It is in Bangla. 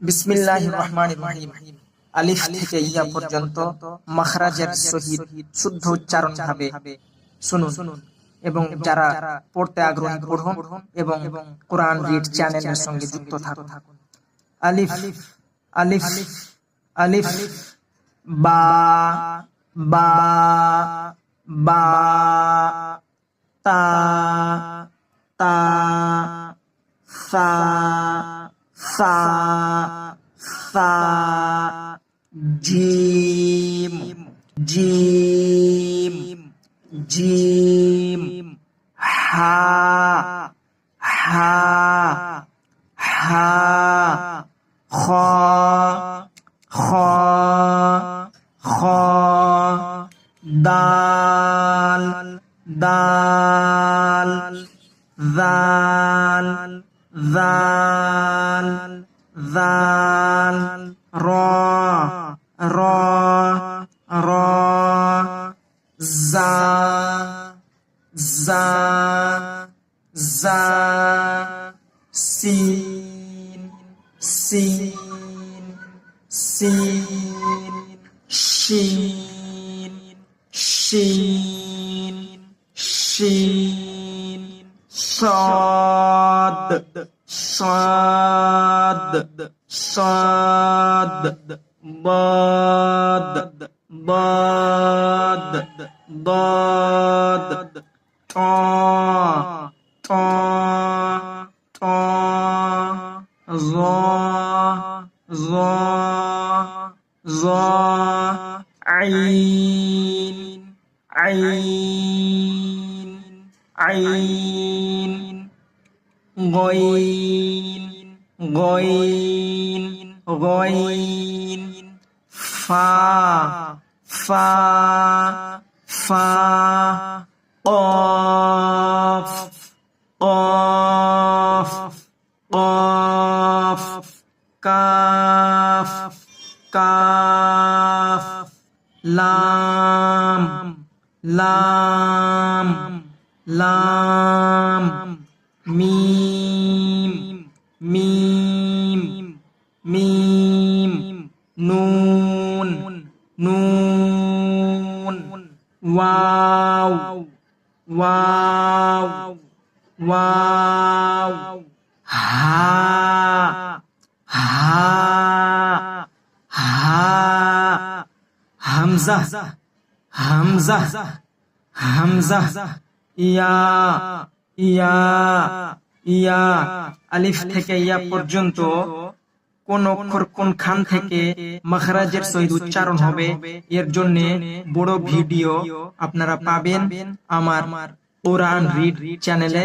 বিসমিল্লাহ রহমান রহিম। আলিফ থেকে ইয়া পর্যন্ত মাখরাজের সহিত শুদ্ধ উচ্চারণ ভাবে শুনুন। এবং যারা পড়তে আগ্রহী পড়ুন এবং কোরআন রিড চ্যানেলের সঙ্গে যুক্ত থাকুন। আলিফ। আলিফ। আলিফ। বা। বা। বা। তা। তা। সা। সা সা জিম জিম জিম হা হা হা খ খ খ দাল দাল ซาลซาลรอ รอ รอซาซาซาซีนซีนซีนชีนชีนชีนชอ صاد صاد ضاد ضاد ضاد طا طا طا ظا ظا ظا عين عين عين গইন গইন গইন। ফা ফা ফা, অফ অফ অফ, কাফ কাফ, লাম লাম লাম, মি মিম, নুন নুন, ওয়াও ওয়াও ওয়াও, হা হা হা, হামজা হামজা হামজা, ইয়া ইয়া ইয়া, আলিফ থেকে ইয়া পর্যন্ত কোন অক্ষর কোন খান থেকে মখরাজের সহিত উচ্চারণ হবে, এর জন্য বড় ভিডিও আপনারা পাবেন আমার কোরআন রিড চ্যানেলে।